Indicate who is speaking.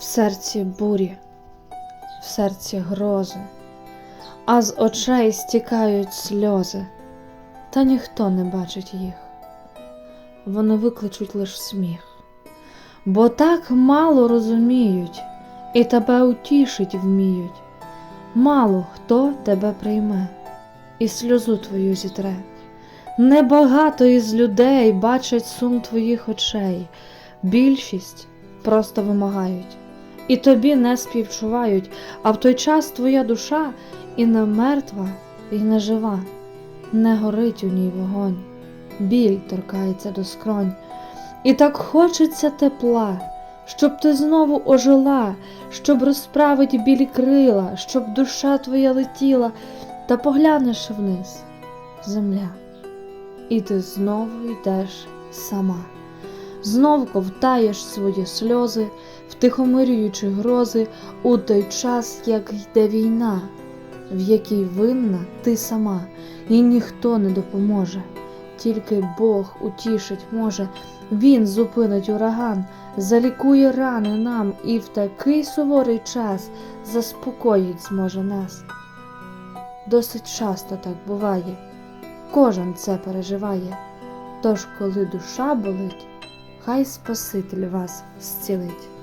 Speaker 1: В серці бурі, в серці грози, а з очей стікають сльози, та ніхто не бачить їх. Вони викличуть лиш сміх, бо так мало розуміють і тебе утішить вміють. Мало хто тебе прийме і сльозу твою зітре. Небагато із людей бачать сум твоїх очей, більшість просто вимагають, і тобі не співчувають, а в той час твоя душа і не мертва, і не жива, не горить у ній вогонь, біль торкається до скронь, і так хочеться тепла, щоб ти знову ожила, щоб розправить білі крила, щоб душа твоя летіла, та поглянеш вниз, земля, і ти знову йдеш сама знов ковтаєш свої сльози, втихомирюючи грози у той час, як йде війна, в якій винна ти сама, і ніхто не допоможе. Тільки Бог утішить може, Він зупинить ураган, залікує рани нам і в такий суворий час заспокоїть зможе нас. Досить часто так буває, кожен це переживає. Тож, коли душа болить, хай Спаситель вас зцілить.